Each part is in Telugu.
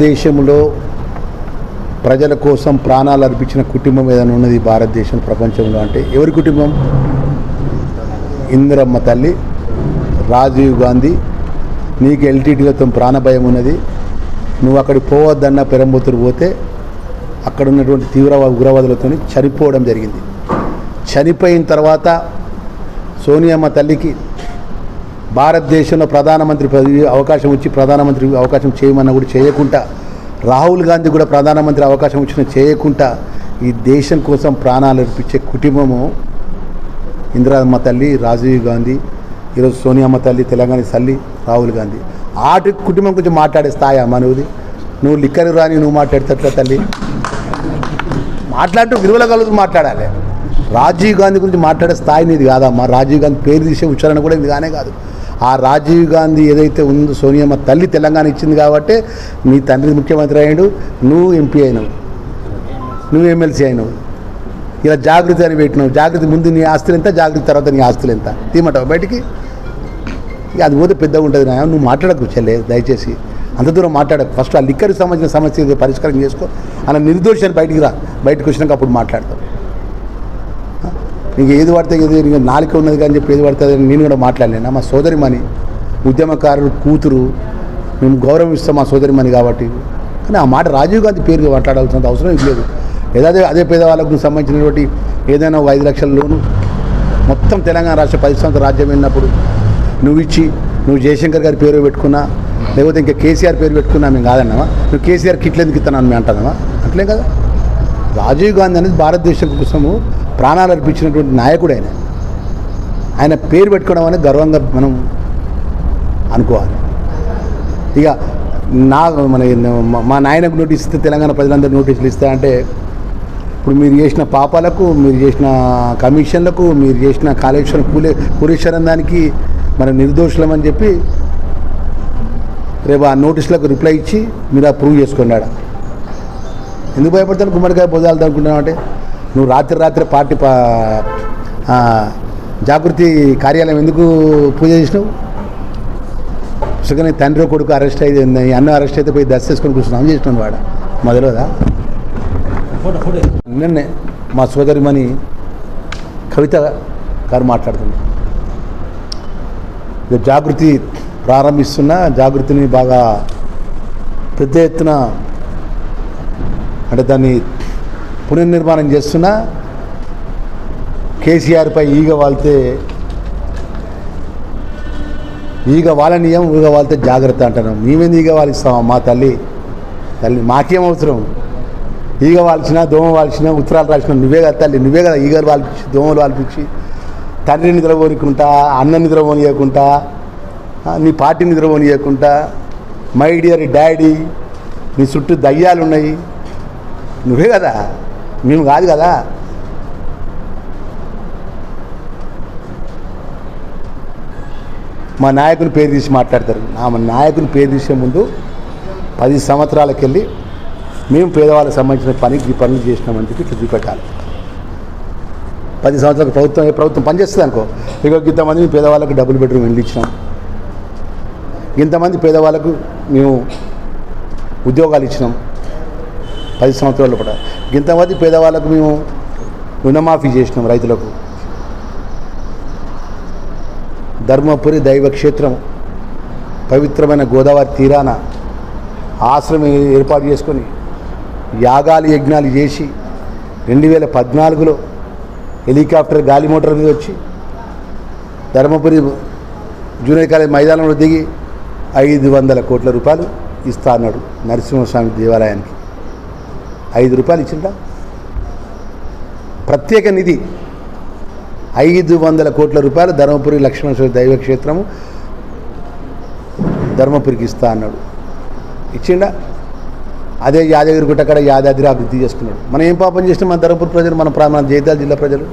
దేశంలో ప్రజల కోసం ప్రాణాలు అర్పించిన కుటుంబం ఏదైనా ఉన్నది భారతదేశం ప్రపంచంలో అంటే ఎవరి కుటుంబం? ఇందిరమ్మ తల్లి రాజీవ్ గాంధీ నీకు ఎల్టీటీలతో ప్రాణభయం ఉన్నది నువ్వు అక్కడికి పోవద్దన్న పెరంబత్తూరు పోతే అక్కడ ఉన్నటువంటి తీవ్ర ఉగ్రవాదులతో చనిపోవడం జరిగింది. చనిపోయిన తర్వాత సోనియమ్మ తల్లికి భారతదేశంలో ప్రధానమంత్రి పదవి అవకాశం వచ్చి ప్రధానమంత్రి అవకాశం చేయమన్నా కూడా చేయకుండా రాహుల్ గాంధీ కూడా ప్రధానమంత్రి అవకాశం వచ్చిన చేయకుండా ఈ దేశం కోసం ప్రాణాలు అర్పించే కుటుంబము ఇందిరామ్మ తల్లి రాజీవ్ గాంధీ ఈరోజు సోనియామ్మ తల్లి తెలంగాణ తల్లి రాహుల్ గాంధీ. ఆటి కుటుంబం గురించి మాట్లాడే స్థాయి మనవుది నువ్వు లిక్కరు రాని నువ్వు మాట్లాడతట్ల తల్లి. మాట్లాడుతూ విలువల కలుగుతూ మాట్లాడాలి. రాజీవ్ గాంధీ గురించి మాట్లాడే స్థాయి నీది కాదమ్మా. రాజీవ్ గాంధీ పేరు తీసే ఉచ్చారణ కూడా ఇది కానే కాదు. ఆ రాజీవ్ గాంధీ ఏదైతే ఉందో సోనియమ్మ తల్లి తెలంగాణ ఇచ్చింది కాబట్టి నీ తండ్రి ముఖ్యమంత్రి అయ్యాడు నువ్వు ఎంపీ అయినావు. నువ్వు ఎమ్మెల్సీ అయినావు. ఇలా జాగ్రత్త అని పెట్టినావు. జాగ్రత్త ముందు నీ ఆస్తులు ఎంత జాగ్రత్త తర్వాత నీ ఆస్తులు ఎంత? తీయమంటావు బయటికి? ఇక అది పోతే పెద్దగా ఉంటుంది నాయ నువ్వు మాట్లాడకు చెల్లే దయచేసి. అంత దూరం మాట్లాడకు. ఫస్ట్ ఆ లిక్కర్కి సంబంధించిన సమస్య పరిష్కారం చేసుకో. అలా నిర్దోషాన్ని బయటికి రా. బయటకు వచ్చినాక అప్పుడు మాట్లాడతావు నీకు ఏది పడితే ఏది నీకు నాలుక ఉన్నది కానీ చెప్పి ఏది పడితే నేను కూడా మాట్లాడలేను? మా సోదరిమణి ఉద్యమకారులు కూతురు మేము గౌరవిస్తాం మా సోదరిమణి కాబట్టి. కానీ ఆ మాట రాజీవ్ గాంధీ పేరు మాట్లాడాల్సినంత అవసరం ఇది లేదు. ఏదో అదే పేదవాళ్ళకు సంబంధించినటువంటి ఏదైనా ఒక ఐదు లక్షల లోను మొత్తం తెలంగాణ రాష్ట్ర పది సంవత్సరాల రాజ్యం వెళ్ళినప్పుడు నువ్వు ఇచ్చి నువ్వు జయశంకర్ గారి పేరు పెట్టుకున్నా లేకపోతే ఇంకా కేసీఆర్ పేరు పెట్టుకున్నా మేము కాదన్నావా? నువ్వు కేసీఆర్ కిట్లు ఎందుకు ఇస్తున్నాను మేము అంటున్నావా? అట్లే కదా? రాజీవ్ గాంధీ అనేది భారతదేశం కోసము ప్రాణాలు అర్పించినటువంటి నాయకుడు ఆయన. ఆయన పేరు పెట్టుకోవడం అనేది గర్వంగా మనం అనుకోవాలి. ఇక నా మన మా- నాయనకు నోటీస్ ఇస్తే తెలంగాణ ప్రజలందరూ నోటీసులు ఇస్తా అంటే ఇప్పుడు మీరు చేసిన పాపాలకు మీరు చేసిన కమిషన్లకు మీరు చేసిన కాళేశ్వరం కూలే కూలేశ్వరం దానికి మన నిర్దోషులం అని చెప్పి రేపు ఆ నోటీసులకు రిప్లై ఇచ్చి మీరు ఆ ప్రూవ్ చేసుకోండి ఎందుకు భయపడతాను? గుమ్మడికాయ పొదాలు అనుకుంటున్నావు అంటే నువ్వు రాత్రి రాత్రి పార్టీ జాగృతి కార్యాలయం ఎందుకు పూజ చేసినావు? సుఖని తండ్రి కొడుకు అరెస్ట్ అయితే అన్న అరెస్ట్ అయితే పోయి దశ చేసుకొని కూర్చున్నాం చేసినాను వాడ మొదలుదా నిన్నే మా సోదరిమణి కవిత గారు మాట్లాడుతుంది ఇక జాగృతి ప్రారంభిస్తున్న జాగృతిని బాగా పెద్ద ఎత్తున అంటే దాన్ని పునర్నిర్మాణం చేస్తున్నా కేసీఆర్పై ఈగ వాళ్తే ఈగ వాలనీయం ఈగ వాళ్తే జాగ్రత్త అంటున్నాం మేమేంది ఈగ వాలిస్తామా మా తల్లి? తల్లి మాకేం అవసరం? ఈగ వాల్చినా దోమ వాల్చినా ఉత్తరాలు రాసిన నువ్వే కదా తల్లి నువ్వే కదా ఈగలు వాల్పించి దోమలు వాల్పించి తండ్రి నిద్రపోనికుంటా అన్న నిద్రపోనియకుండా ఆ, నీ పార్టీ నిద్రపోనియకుండా మై డియర్ డాడీ నీ చుట్టూ దయ్యాలు ఉన్నాయి నువ్వే కదా? మేము కాదు కదా? మా నాయకుని పేరు తీసి మాట్లాడతారు. ఆమె నాయకుని పేరు తీసే ముందు పది సంవత్సరాలకు వెళ్ళి మేము పేదవాళ్ళకి సంబంధించిన పని ఈ పనులు చేసినామని చెప్పి ఇట్లా చూపెట్టాలి. పది సంవత్సరాలకు ప్రభుత్వం ఏ ప్రభుత్వం పనిచేస్తుంది అనుకో? ఇక ఇంతమంది పేదవాళ్ళకి డబుల్ బెడ్రూమ్ ఇల్లు ఇచ్చినాం. ఇంతమంది పేదవాళ్ళకు మేము ఉద్యోగాలు ఇచ్చినాం. పది సంవత్సరాల లోపల. ఇంతమంది పేదవాళ్ళకు మేము రుణమాఫీ చేసినాం రైతులకు. ధర్మపురి దైవక్షేత్రం పవిత్రమైన గోదావరి తీరాన ఆశ్రమం ఏర్పాటు చేసుకొని యాగాలు యజ్ఞాలు చేసి రెండు వేల పద్నాలుగులో హెలికాప్టర్ గాలి మోటార్ మీద వచ్చి ధర్మపురి జూనియర్ కాలేజ్ మైదానంలో దిగి ఐదు వందల కోట్ల రూపాయలు ఇస్తా అన్నాడు నరసింహస్వామి దేవాలయానికి. ఐదు రూపాయలు ఇచ్చిందా ప్రత్యేక నిధి. ఐదు వందల కోట్ల రూపాయలు ధర్మపురి లక్ష్మణేశ్వర దైవక్షేత్రము ధర్మపురికి ఇస్తా అన్నాడు. ఇచ్చిండా? అదే యాదగిరి గుట్ట కాడ యాదాద్రి అభివృద్ధి చేసుకున్నాడు. మనం ఏం పాపం చేసినా మన ధర్మపురి ప్రజలు మన ప్రా- మన జైతాల జిల్లా ప్రజలు?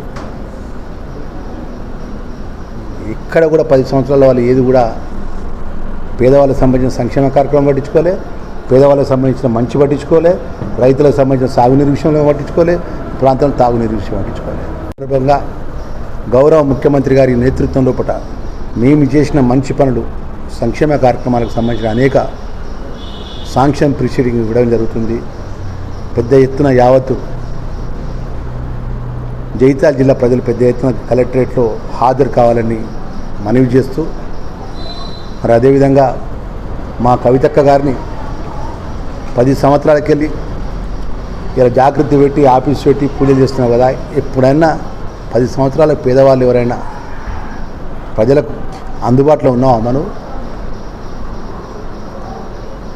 ఇక్కడ కూడా పది సంవత్సరాల వాళ్ళు ఏది కూడా పేదవాళ్ళకి సంబంధించిన సంక్షేమ కార్యక్రమం పట్టించుకోలే పేదవాళ్ళకి సంబంధించిన మంచి పట్టించుకోలే రైతులకు సంబంధించిన సాగునీరు విషయంలో పట్టించుకోలే ప్రాంతంలో తాగునీరు విషయం పట్టించుకోలే. సందర్భంగా గౌరవ ముఖ్యమంత్రి గారి నేతృత్వం లోపల మేము చేసిన మంచి పనులు సంక్షేమ కార్యక్రమాలకు సంబంధించిన అనేక సాంక్షన్ ప్రిసీడింగ్ ఇవ్వడం జరుగుతుంది. పెద్ద ఎత్తున యావత్తు జైతాల్ జిల్లా ప్రజలు పెద్ద ఎత్తున కలెక్టరేట్లో హాజరు కావాలని మనవి చేస్తూ మరి అదేవిధంగా మా కవితక్క గారిని పది సంవత్సరాలకెళ్ళి ఇలా జాగ్రత్త పెట్టి ఆఫీస్ పెట్టి పూజలు చేస్తున్నావు కదా ఎప్పుడైనా పది సంవత్సరాల పేదవాళ్ళు ఎవరైనా ప్రజలకు అందుబాటులో ఉన్నావా మనం?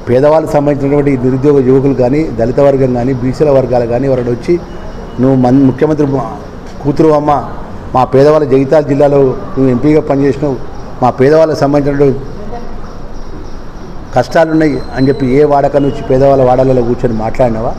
పేదవాళ్ళకి సంబంధించినటువంటి నిరుద్యోగ యువకులు కానీ దళిత వర్గం కానీ బీసీల వర్గాలు కానీ ఎవరైనా వచ్చి నువ్వు మన్ ముఖ్యమంత్రి కూతురు అమ్మ మా పేదవాళ్ళ జగితాల జిల్లాలో నువ్వు ఎంపీగా పనిచేసినావు మా పేదవాళ్ళకి సంబంధించినటువంటి కష్టాలు ఉన్నాయి అని చెప్పి ఏ వాడక నుంచి పేదవాళ్ళ వాడాలలో కూర్చొని మాట్లాడినావా?